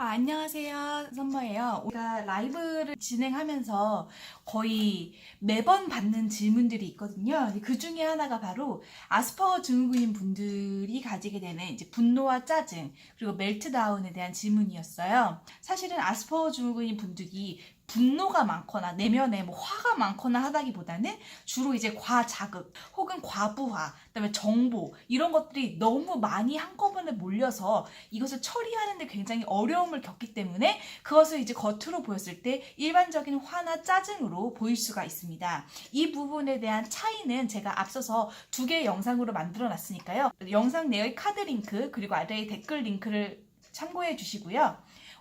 아, 안녕하세요. 선머예요. 제가 라이브를 진행하면서 거의 매번 받는 질문들이 있거든요. 그 중에 하나가 바로 아스퍼거 증후군인 분들이 가지게 되는 이제 분노와 짜증 그리고 멜트다운에 대한 질문이었어요. 사실은 아스퍼거 증후군인 분들이 분노가 많거나 내면에 뭐 화가 많거나 하다기보다는 주로 이제 과자극 혹은 과부하, 그다음에 정보 이런 것들이 너무 많이 한꺼번에 몰려서 이것을 처리하는데 굉장히 어려움을 겪기 때문에 그것을 이제 겉으로 보였을 때 일반적인 화나 짜증으로 보일 수가 있습니다. 이 부분에 대한 차이는 제가 앞서서 두 개의 영상으로 만들어 놨으니까요. 영상 내의 카드 링크 그리고 아래의 댓글 링크를 참고해 주시고요.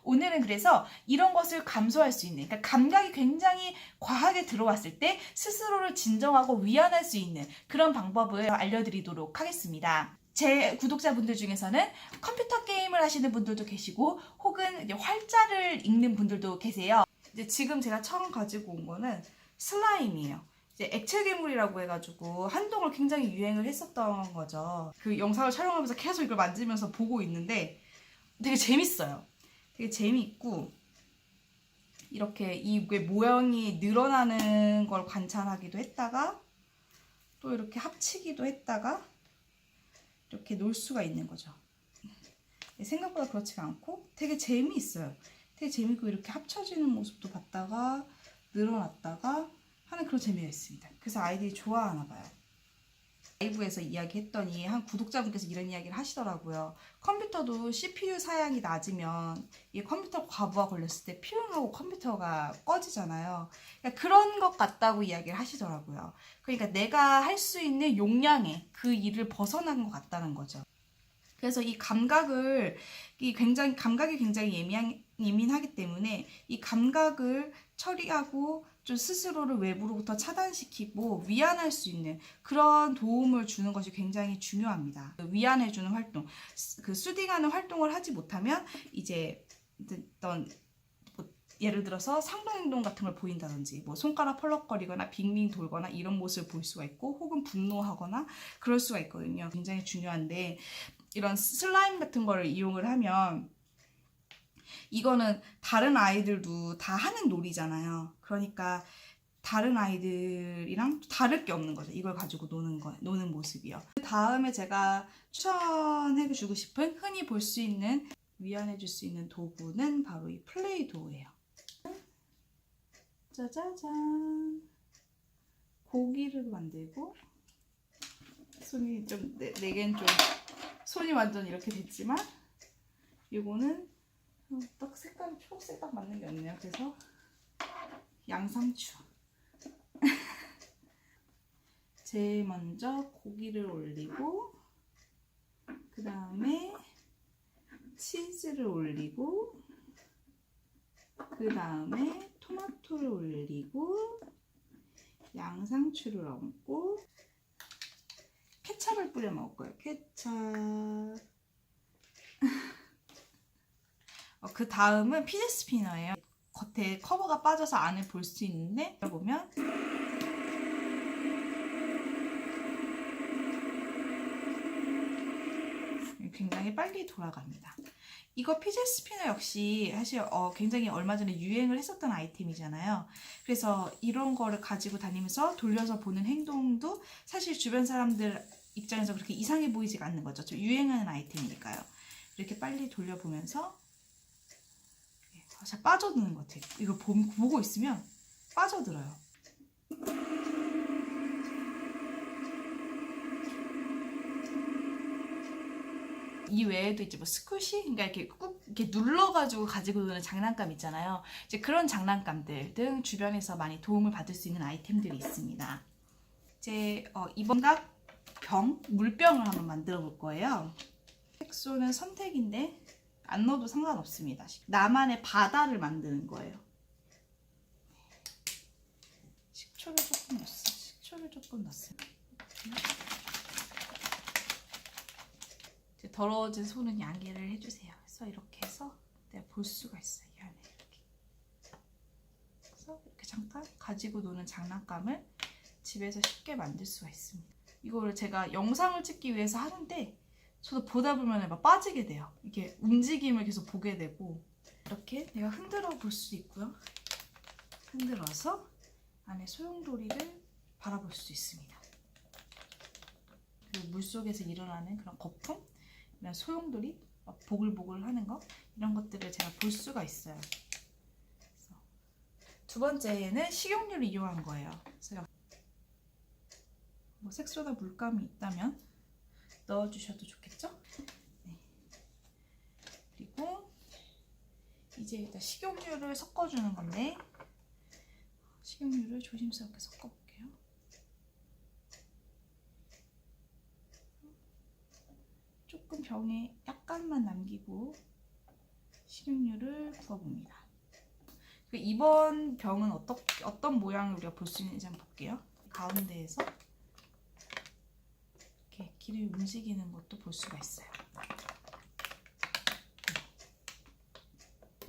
오늘은 그래서 이런 것을 감소할 수 있는, 그러니까 감각이 굉장히 과하게 들어왔을 때 스스로를 진정하고 위안할 수 있는 그런 방법을 알려드리도록 하겠습니다. 제 구독자분들 중에서는 컴퓨터 게임을 하시는 분들도 계시고 혹은 활자를 읽는 분들도 계세요. 이제 지금 제가 처음 가지고 온 거는 슬라임이에요. 이제 액체 괴물이라고 해가지고 한동안 굉장히 유행을 했었던 거죠. 그 영상을 촬영하면서 계속 이걸 만지면서 보고 있는데 되게 재밌어요. 되게 재미있고 이렇게 이게 모양이 늘어나는 걸 관찰하기도 했다가 또 이렇게 합치기도 했다가 이렇게 놀 수가 있는 거죠. 생각보다 그렇지가 않고 되게 재미있어요. 되게 재밌고 이렇게 합쳐지는 모습도 봤다가 늘어났다가 하는 그런 재미가 있습니다. 그래서 아이들이 좋아하나 봐요. 라이브에서 이야기했더니 한 구독자분께서 이런 이야기를 하시더라고요. 컴퓨터도 CPU 사양이 낮으면 이 컴퓨터 과부하 걸렸을 때 피용하고 컴퓨터가 꺼지잖아요. 그러니까 그런 것 같다고 이야기를 하시더라고요. 그러니까 내가 할 수 있는 용량의 그 일을 벗어난 것 같다는 거죠. 그래서 이 감각을 이 굉장히 감각이 굉장히 예민 예민하기 때문에 이 감각을 처리하고 좀 스스로를 외부로부터 차단시키고 위안할 수 있는 그런 도움을 주는 것이 굉장히 중요합니다. 그 위안해주는 활동, 그 수딩하는 활동을 하지 못하면 이제 어떤 뭐 예를 들어서 상동행동 같은 걸 보인다든지 뭐 손가락 펄럭거리거나 빙빙 돌거나 이런 모습을 볼 수가 있고 혹은 분노하거나 그럴 수가 있거든요. 굉장히 중요한데 이런 슬라임 같은 거를 이용을 하면 이거는 다른 아이들도 다 하는 놀이잖아요. 그러니까 다른 아이들이랑 다를 게 없는 거죠. 이걸 가지고 노는 거, 노는 모습이요. 그 다음에 제가 추천해주고 싶은 흔히 볼 수 있는 위안해줄 수 있는 도구는 바로 이 플레이 도우예요. 짜자잔. 고기를 만들고 손이 좀 내, 내겐 좀 손이 완전 이렇게 됐지만 이거는 어, 딱 색깔이 초록색 딱 맞는 게 없네요. 그래서 양상추. 제일 먼저 고기를 올리고 그 다음에 치즈를 올리고 그 다음에 토마토를 올리고 양상추를 얹고 케찹을 뿌려 먹을 거예요. 케찹. 어, 그 다음은 피제 스피너예요. 겉에 커버가 빠져서 안을 볼 수 있는데 보면 굉장히 빨리 돌아갑니다. 이거 피제 스피너 역시 사실 어, 굉장히 얼마 전에 유행을 했었던 아이템이잖아요. 그래서 이런 거를 가지고 다니면서 돌려서 보는 행동도 사실 주변 사람들 입장에서 그렇게 이상해 보이지가 않는 거죠. 좀 유행하는 아이템이니까요. 이렇게 빨리 돌려보면서 잘 빠져드는 것 같아요. 이거 보, 보고 있으면 빠져들어요. 이 외에도 이제 뭐 스쿠시, 그러니까 이렇게 꾹 이렇게 눌러가지고 가지고 노는 장난감 있잖아요. 이제 그런 장난감들 등 주변에서 많이 도움을 받을 수 있는 아이템들이 있습니다. 이제 어, 이번 각 병, 물병을 한번 만들어 볼 거예요. 색소는 선택인데 안 넣어도 상관없습니다. 나만의 바다를 만드는 거예요. 식초를 조금 넣었어. 식초를 조금 넣었어요. 이제 더러워진 손은 양해를 해주세요. 그래서 이렇게 해서 내가 볼 수가 있어요. 이 안에 이렇게. 그래서 이렇게 잠깐 가지고 노는 장난감을 집에서 쉽게 만들 수가 있습니다. 이거를 제가 영상을 찍기 위해서 하는데 저도 보다 보면 막 빠지게 돼요. 이게 움직임을 계속 보게 되고 이렇게 내가 흔들어 볼 수도 있고요. 흔들어서 안에 소용돌이를 바라볼 수 있습니다. 그리고 물 속에서 일어나는 그런 거품, 이런 소용돌이, 막 보글보글 하는 거 이런 것들을 제가 볼 수가 있어요. 두 번째는 식용유를 이용한 거예요. 그래서 뭐 색소나 물감이 있다면 넣어주셔도 좋겠죠? 네. 그리고 이제 일단 식용유를 섞어주는 건데 식용유를 조심스럽게 섞어볼게요. 조금 병에 약간만 남기고 식용유를 부어봅니다. 그 이번 병은 어떤 어떤 모양을 우리가 볼 수 있는지 한번 볼게요. 가운데에서 이렇게 길이 움직이는 것도 볼 수가 있어요.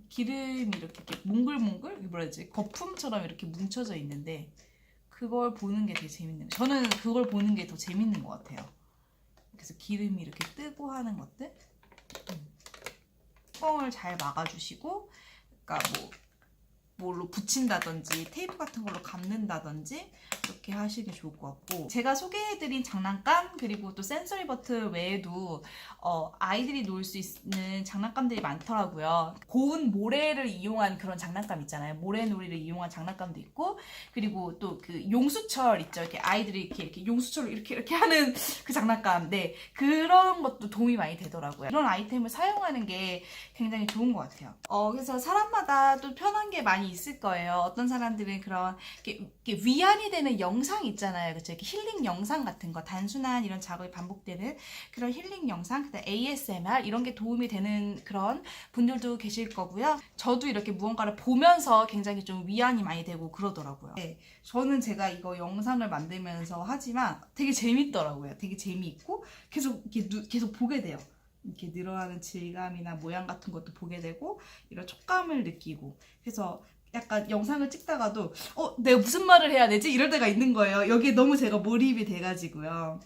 기름이 이렇게, 이렇게 몽글몽글 이게 뭐라 해야지 거품처럼 이렇게 뭉쳐져 있는데 그걸 보는 게 되게 재밌는. 저는 그걸 보는 게 더 재밌는 것 같아요. 그래서 기름이 이렇게 뜨고 하는 것들 음. 뚜껑을 잘 막아주시고 그러니까 뭐 뭘로 붙인다든지 테이프 같은 걸로 감는다든지 이렇게 하시기 좋을 것 같고 제가 소개해드린 장난감 그리고 또 센서리 버튼 외에도 어, 아이들이 놀 수 있는 장난감들이 많더라고요. 고운 모래를 이용한 그런 장난감 있잖아요. 모래놀이를 이용한 장난감도 있고 그리고 또 그 용수철 있죠. 이렇게 아이들이 이렇게 이렇게 용수철로 이렇게 이렇게 하는 그 장난감. 네. 그런 것도 도움이 많이 되더라고요. 이런 아이템을 사용하는 게 굉장히 좋은 것 같아요. 어 그래서 사람마다 또 편한 게 많이 있을 거예요. 어떤 사람들은 그런 이렇게, 이렇게 위안이 되는 영상 있잖아요. 그렇죠 이렇게 힐링 영상 같은 거 단순한 이런 작업이 반복되는 그런 힐링 영상 그다음 ASMR 이런 게 도움이 되는 그런 분들도 계실 거고요. 저도 이렇게 무언가를 보면서 굉장히 좀 위안이 많이 되고 그러더라고요. 네, 저는 제가 이거 영상을 만들면서 하지만 되게 재밌더라고요. 되게 재미있고 계속 이렇게 누- 계속 보게 돼요. 이렇게 늘어나는 질감이나 모양 같은 것도 보게 되고 이런 촉감을 느끼고. 그래서 약간 영상을 찍다가도 어 내가 무슨 말을 해야 되지? 이럴 때가 있는 거예요. 여기에 너무 제가 몰입이 돼가지고요.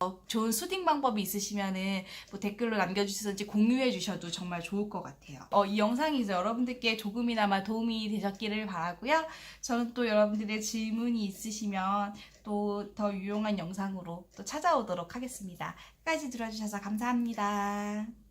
어, 좋은 수딩 방법이 있으시면은 뭐 댓글로 남겨주시든지 공유해 주셔도 정말 좋을 것 같아요. 어, 이 영상이 이제 여러분들께 조금이나마 도움이 되셨기를 바라고요. 저는 또 여러분들의 질문이 있으시면 또 더 유용한 영상으로 또 찾아오도록 하겠습니다. 끝까지 들어주셔서 감사합니다